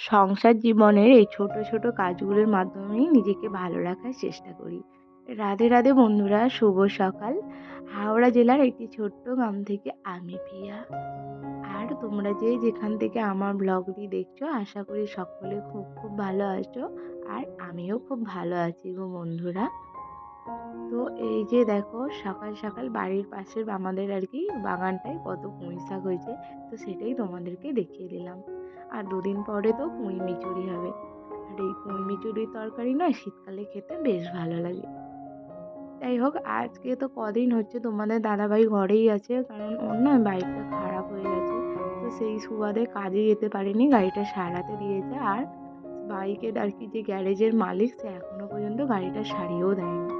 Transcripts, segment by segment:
সংসার জীবনের এই ছোট ছোট কাজগুলোর মাধ্যমেই নিজেকে ভালো রাখার চেষ্টা করি। রাধে রাধে বন্ধুরা, শুভ সকাল। হাওড়া জেলার একটি ছোট্ট গ্রাম থেকে আমি প্রিয়া। আর তোমরা যে যেখান থেকে আমার ব্লগটি দেখছ, আশা করি সকলে খুব খুব ভালো আছো। আর আমিও খুব ভালো আছি গো বন্ধুরা। তো এই যে দেখো, সকাল সকাল বাড়ির পাশের আমাদের আর কি বাগানটায় কত পুঁই শাক হয়েছে, তো সেটাই তোমাদেরকে দেখিয়ে দিলাম। আর দুদিন পরে তো পুঁই মিচুরি হবে। আর এই পুঁই মিচুরির তরকারি না শীতকালে খেতে বেশ ভালো লাগে। যাই হোক, আজকে তো কদিন হচ্ছে তোমাদের দাদাভাই ঘরেই আছে, কারণ ওর না বাইকটা খারাপ হয়ে গেছে, তো সেই সুবাদে কাজে যেতে পারিনি, গাড়িটা সারাতে দিয়েছে। আর বাইকের আর কি যে গ্যারেজের মালিক, সে এখনও পর্যন্ত গাড়িটা সারিয়েও দেয়নি।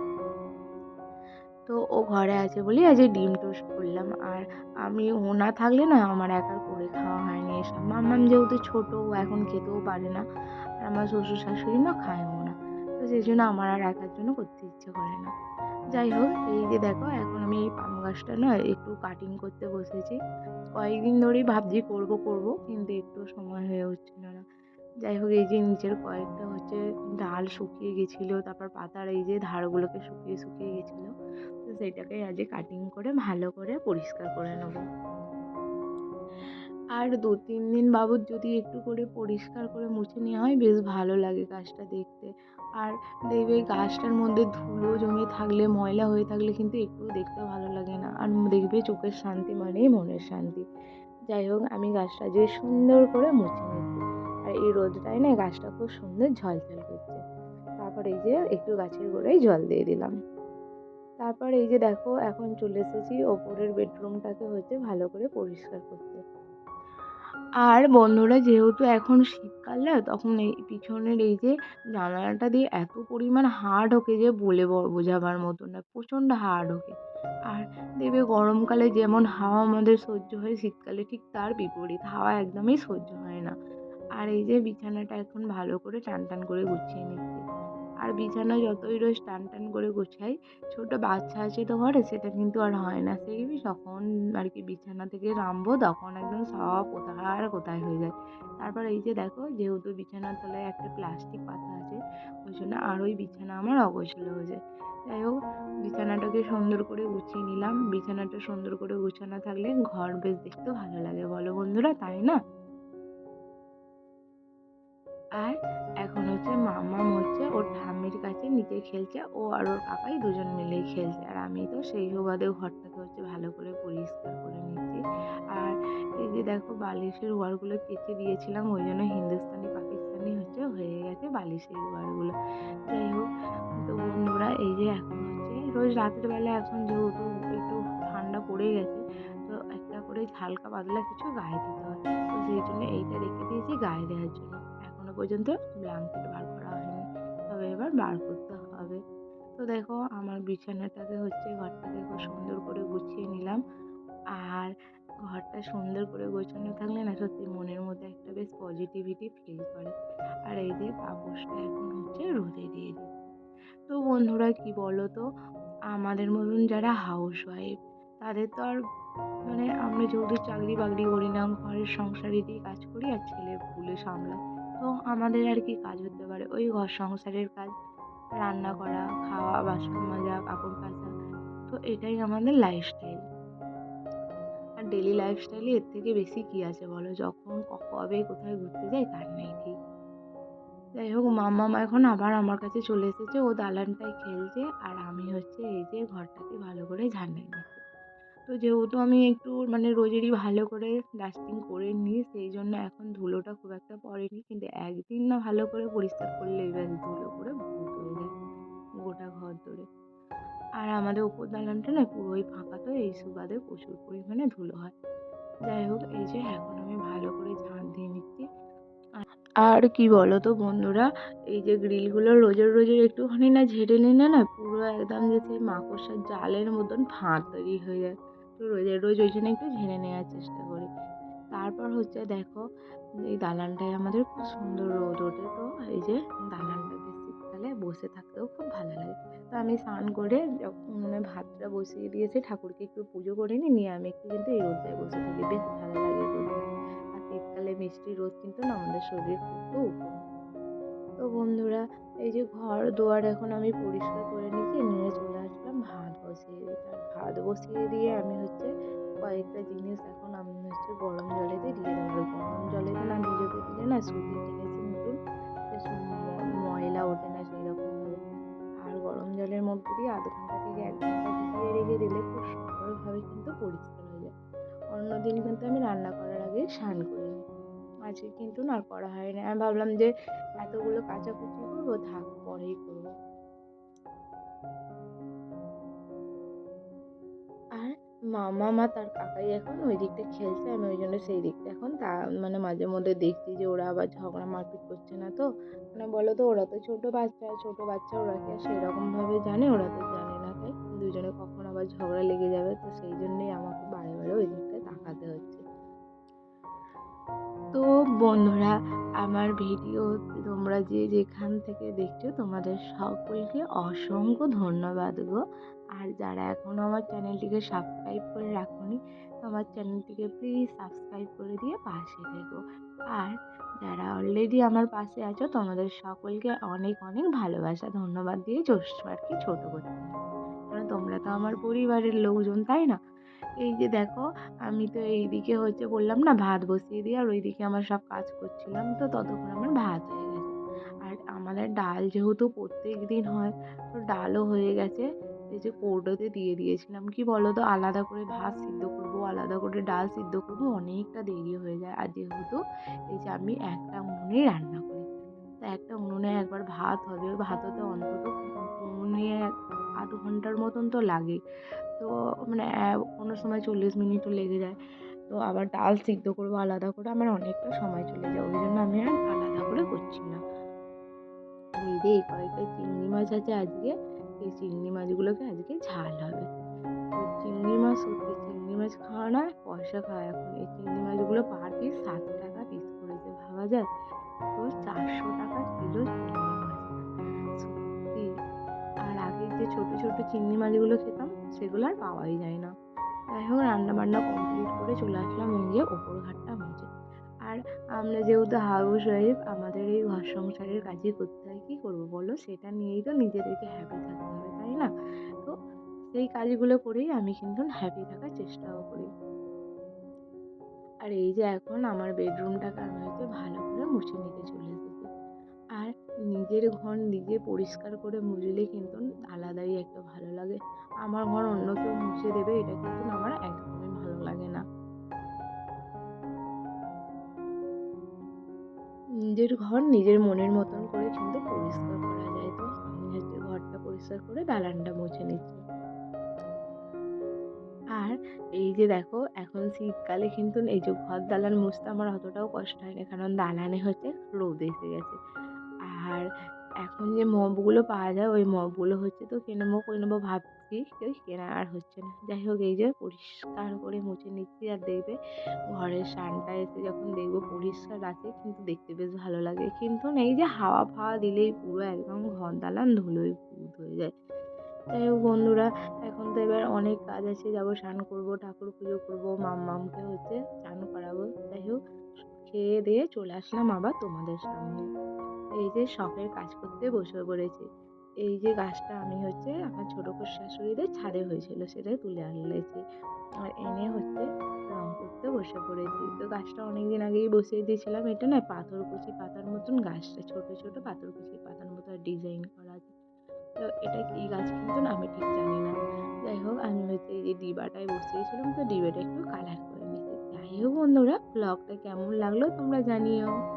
ঘরে আছে বলেই আজ ডিম টোস্ট করলাম। আর আমি, ও না থাকলে না আমার একার করে খাওয়া হয়নি এসব। মাম্মাম যেহেতু ছোটো, ও এখন খেতেও পারে না। আর আমার শ্বশুর শাশুড়ি না খায়ও না। তো সেই জন্য আমার আর একার জন্য করতে ইচ্ছে করে না। যাই হোক, এই যে দেখো, এখন আমি এই পাম গাছটা না একটু কাটিং করতে বসেছি। কয়েকদিন ধরেই ভাবছি করব করব, কিন্তু একটু সময় হয়ে উঠছিল না। যাই হোক, এই যে নিচের কয়েকটা হচ্ছে ডাল শুকিয়ে গেছিল, তারপর পাতার এই যে ধারগুলোকে শুকিয়ে শুকিয়ে গেছিল। তো সেটাকে আজকে কাটিং করে ভালো করে পরিষ্কার করে নেব। আর দু তিন দিন বাবদ যদি একটু করে পরিষ্কার করে মুছে নেওয়া হয়, বেশ ভালো লাগে গাছটা দেখতে। আর দেখবে গাছটার মধ্যে ধুলো জমে থাকলে, ময়লা হয়ে থাকলে কিন্তু একটুও দেখতে ভালো লাগে না। আর দেখবে চোখের শান্তি মানেই মনের শান্তি। যাই হোক, আমি গাছটা যে সুন্দর করে মুছে নিচ্ছি। আর এই রোদটায় না গাছটা খুব সুন্দর ঝলঝল করছে। তারপর এই যে একটু গাছের গোড়ায় জল দিয়ে দিলাম। তারপর এই যে দেখো, এখন চলে এসেছি ওপরের বেডরুমটাকে হচ্ছে ভালো করে পরিষ্কার করতে। আর বন্ধুরা, যেহেতু এখন শীতকাল না, তখন এই পিছনের এই যে জানালাটা দিয়ে এত পরিমাণ হাওয়া ঢোকে যে বলে বোঝাবার মতো না, প্রচণ্ড হাওয়া ঢোকে। আর দেখবে গরমকালে যেমন হাওয়া আমাদের সহ্য হয়, শীতকালে ঠিক তার বিপরীত, হাওয়া একদমই সহ্য হয় না। আর এই যে বিছানাটা এখন ভালো করে টান টান করে গুছিয়ে নিচ্ছি। বিছানা যতই রোজ টান টান করে গোছাই, ছোটো বাচ্চা আছে তো ঘরে, সেটা কিন্তু আর হয় না। সেই যখন আর কি বিছানা থেকে নামবো, তখন একদম সব কোথায় আর কোথায় হয়ে যায়। তারপর এই যে দেখো, যেহেতু বিছানার তলায় একটা প্লাস্টিক পাতা আছে, ওই জন্য আর ওই বিছানা আমার অগোছালো হয়ে যায়। যাই হোক, বিছানাটাকে সুন্দর করে গুছিয়ে নিলাম। বিছানাটা সুন্দর করে গুছানো থাকলে ঘর বেশ দেখতে ভালো লাগে, বলো বন্ধুরা, তাই না? আর এখন হচ্ছে মাম্মাম হচ্ছে ওর ঠাম্মির কাছে নিচে খেলছে, ও আর ওর কাকাই দুজন মিলেই খেলছে। আর আমি তো সেই সুবাদে ঘরটাকে হচ্ছে ভালো করে পরিষ্কার করে নিচ্ছি। আর এই যে দেখো বালিশের ওয়ারগুলো কেচে দিয়েছিলাম, ওই জন্য হিন্দুস্তানি, পাকিস্তানি হচ্ছে হয়ে গেছে বালিশের ওয়ারগুলো যাই হোক, তো বন্ধুরা এই যে এখন হচ্ছে রোজ রাতের বেলা এখন যেহেতু একটু ঠান্ডা পড়ে গেছে, তো একটা করে হালকা পাতলা কিছু গায়ে দিতে হয়। তো সেই জন্য এইটা রেখে দিয়েছি গায়ে দেওয়ার জন্য। এখনও পর্যন্ত ব্ল্যাঙ্কেট বার করা হয়নি। তবে এবার বার করতে হবে। তো দেখো, আমার বিছানাটাকে হচ্ছে ঘরটাকে খুব সুন্দর করে গুছিয়ে নিলাম। আর ঘরটা সুন্দর করে গোছানো থাকলে না সত্যি মনের মধ্যে একটা বেশ পজিটিভিটি ফিল করে। আর এই যে পাপোশটা এখন হচ্ছে রোদে দিয়ে দিই। তো বন্ধুরা, কি বলো তো আমাদের মতন যারা হাউস ওয়াইফ তাদের তো আর মানে আমরা যেহেতু চাকরি বাকরি করি না, ঘরের সংসারেরই কাজ করি আর ছেলে পুলে সামলাই তো আমাদের আর কি কাজ হতে পারে। ওই ঘর সংসারের কাজ, রান্না করা, খাওয়া, বাসন মাজা, কাপড় কাচা, তো এটাই আমাদের লাইফস্টাইল আর ডেলি লাইফস্টাইলে এর থেকে বেশি কী আছে বলো? যখন কবে কোথায় ঘুরতে যাই তার নেই ঠিক। যাই হোক মাম্মাম এখন আবার আমার কাছে চলে এসেছে। ও দালানটায় খেলছে আর আমি হচ্ছে এই যে ঘরটাকে ভালো করে ঝাঁটাই দিচ্ছি। তো যেহেতু আমি একটু মানে রোজেরই ভালো করে ডাস্টিং করে নিই, সেই জন্য এখন ধুলোটা খুব একটা পড়েনি। কিন্তু একদিন না ভালো করে পরিষ্কার করলে ব্যাস ধুলো করে ভূত হয়ে যায় গোটা ঘর ধরে। আর আমাদের উপর দালানটা না পুরোই ফাঁকা তো, এই সুবাদে প্রচুর পরিমাণে ধুলো হয়। যাই হোক, এই যে এখন আমি ভালো করে ঝাঁট দিয়ে নিচ্ছি। আর কি বলো তো বন্ধুরা, এই যে গ্রিলগুলো রোজের রোজের একটুখানি না ঝেড়ে নিলে না পুরো একদম যে সেই মাকড়সার জালের মতন ফাঁদ তৈরি হয়ে যায়। তো রোজের রোজ ওই জন্য একটু ঝেড়ে নেওয়ার চেষ্টা করি। তারপর হচ্ছে দেখো, এই দালানটায় আমাদের খুব সুন্দর রোদ ওঠে তো, এই যে দালানটাতে শীতকালে বসে থাকতেও খুব ভালো লাগে। তো আমি স্নান করে যখন মানে ভাতটা বসিয়ে দিয়েছি, ঠাকুরকে একটু পুজো করে নিই, নিয়ে আমি একটু কিন্তু এই রোদটায় বসে থাকি। বেশ ভালো লাগে আর শীতকালে মিষ্টি রোদ কিন্তু না আমাদের শরীরের পক্ষেও উপকার তো বন্ধুরা, এই যে ঘর দুয়ার এখন আমি পরিষ্কার করে নিয়েছি, নিয়ে চলে আসলাম ভাত বসিয়ে আর ভাত বসিয়ে দিয়ে আমি হচ্ছে কয়েকটা জিনিস এখন আমি হচ্ছে গরম জলেতে দিয়ে দেবো। গরম জলেতে না ভিজোতে দিলে না সুতি টেনেছে নতুন বেশ ম- ময়লা ওঠে না সেই রকমভাবে আর গরম জলের মধ্যে দিয়ে আধ ঘণ্টা থেকে এক ঘণ্টা ভিজিয়ে রেখে দিলে খুব সুন্দরভাবে কিন্তু পরিষ্কার হয়ে যায়। অন্যদিন কিন্তু আমি রান্না করার আগে স্নান করে নিই। আজকে কিন্তু না করা হয়নি আমি ভাবলাম যে এতগুলো কাচাকুচি করব, থাক, পরেই করব। আর মামা, মা তার কাকাই এখন ওই দিকটা খেলছে, আমি ওই জন্য সেই দিকটা এখন তা মানে মাঝে মধ্যে দেখছি যে ওরা আবার ঝগড়া মারপিট করছে না তো। মানে বলো তো, ওরা তো ছোটো বাচ্চা ছোটো বাচ্চা ওরা কি আর সেরকমভাবে জানে? ওরা তো জানে না তাই। দুজনে কখন আবার ঝগড়া লেগে যাবে, তো সেই জন্যই আমাকে বারে বারে ওই দিকটায় তাকাতে হচ্ছে। তো বন্ধুরা, আমার ভিডিও তোমরা যে যেখান থেকে দেখছ, তোমাদের সকলকে অসংখ্য ধন্যবাদ গো। আর যারা এখনও আমার চ্যানেলটিকে সাবস্ক্রাইব করে রাখোনি আমার চ্যানেলটিকে প্লিজ সাবস্ক্রাইব করে দিয়ে পাশে থেকো। আর যারা অলরেডি আমার পাশে আছো, তোমাদের সকলকে অনেক অনেক ভালোবাসা। ধন্যবাদ দিয়ে জ্যৈষ্ঠ আর কি ছোটো করতে কারণ তোমরা তো আমার পরিবারের লোকজন, তাই না? এই যে দেখো, আমি তো এইদিকে হচ্ছে বললাম না, ভাত বসিয়ে দিয়ে আর ওইদিকে আমার সব কাজ করছিলাম, তো ততক্ষণ আমার ভাত হয়ে গেছে। আর আমাদের ডাল যেহেতু প্রত্যেক দিন হয়, তো ডালও হয়ে গেছে। এই যে কৌটোতে দিয়ে দিয়েছিলাম, কি বলো তো আলাদা করে ভাত সিদ্ধ করব, আলাদা করে ডাল সিদ্ধ করব, অনেকটা দেরি হয়ে যায়। আর যেহেতু এই যে আমি একটা উনুনেই রান্না করি, তো একটা উনুনে একবার ভাত হবে ভাত হতে অন্তত উনুনে আধ ঘণ্টার মতন তো লাগে। তো মানে কোনো সময় চল্লিশ মিনিটও লেগে যায়। তো আবার ডাল সিদ্ধ করব আলাদা করে, আমার অনেকটা সময় চলে যায়। ওই জন্য আমি আর আলাদা করে করছি না। যে এই কয়েকটা চিংড়ি মাছ আছে আজকে, এই চিংড়ি মাছগুলোকে আজকে ঝাল হবে। তো চিংড়ি মাছ সত্যি চিংড়ি মাছ খাওয়া না পয়সা খাওয়া এখন। এই চিংড়ি মাছগুলো পার পিস সাত টাকা পিস করেছে ভাবা যায়, তো চারশো টাকা কিলো যে ছোটো ছোটো চিংড়ি মাছগুলো খেতাম, সেগুলো আর পাওয়াই যায় না। যাই হোক রান্না বান্না কমপ্লিট করে চলে আসলাম এই যে ওপর ঘাটটা মুছে আর আমরা যেহেতু হাউস ওয়াইফ আমাদের এই ঘর সংসারের কাজই করতে হয়, কী করব বলো? সেটা নিয়েই তো নিজেদেরকে হ্যাপি থাকতে হবে, তাই না? তো সেই কাজগুলো করেই আমি কিন্তু হ্যাপি থাকার চেষ্টাও করি। আর এই যে এখন আমার বেডরুমটাকে আমি হচ্ছে ভালো করে মুছে নিতে চলে এসেছি আর নিজের ঘর নিজে পরিষ্কার করে মুছলে কিন্তু আলাদাই একটা ভালো লাগে। আমার ঘর অন্য কেউ মুছে দেবে, এটা কিন্তু আমার একদমই ভালো লাগে না। নিজের ঘর নিজের মনের মতন করে কিন্তু পরিষ্কার করা যায়। তো আমি হচ্ছে ঘরটা পরিষ্কার করে দালানটা মুছে নিচ্ছি। আর এই যে দেখো, এখন শীতকালে কিন্তু এই যে ঘর দালান মুছতে আমার অতটাও কষ্ট হয় না কারণ দালানে হচ্ছে রোদ এসে গেছে। আর এখন যে মপগুলো পাওয়া যায়, ওই মপগুলো হচ্ছে তো কিনে নেব নেব ভাবছি। ওই কেনা আর হচ্ছে না। যাই হোক, এই যে পরিষ্কার করে মুছে নিচ্ছি আর দেখবে ঘরের সানটা এসে যখন দেখব পরিষ্কার আছে, কিন্তু দেখতে বেশ ভালো লাগে। কিন্তু এই যে হাওয়া ফাওয়া দিলেই পুরো একদম ঘর দালান ভূত হয়ে যায়। যাই হোক বন্ধুরা, এখন তো এবার অনেক কাজ আছে। যাব স্নান করব, ঠাকুর পুজো করব, মাম্মামকে হচ্ছে স্নান করাবো। যাই হোক, খেয়ে দিয়ে চলে আসলাম আবার তোমাদের সামনে। এই যে শখের কাজ করতে বসে পড়েছি। এই যে গাছটা আমি হচ্ছে আমার ছোটো শাশুড়িদের ছাদে হয়েছিল, সেটাই তুলে আনলেছি। আর এনে হচ্ছে রং করতে বসে পড়েছি। তো গাছটা অনেক দিন আগেই বসিয়ে দিয়েছিলাম। এটা না পাথরকুচি পাতার মতন গাছটা, ছোটো ছোটো পাথরকুচি পাতার মতো ডিজাইন করা আছে। তো এটা কী গাছ কিন্তু আমি ঠিক জানি না। যাই হোক, আমি হচ্ছে এই যে ডিবাটায় বসিয়েছিলাম, তো ডিবাটা একটু কালার করে নিয়েছি। যাই হোক বন্ধুরা ব্লগটা কেমন লাগল তোমরা জানিও।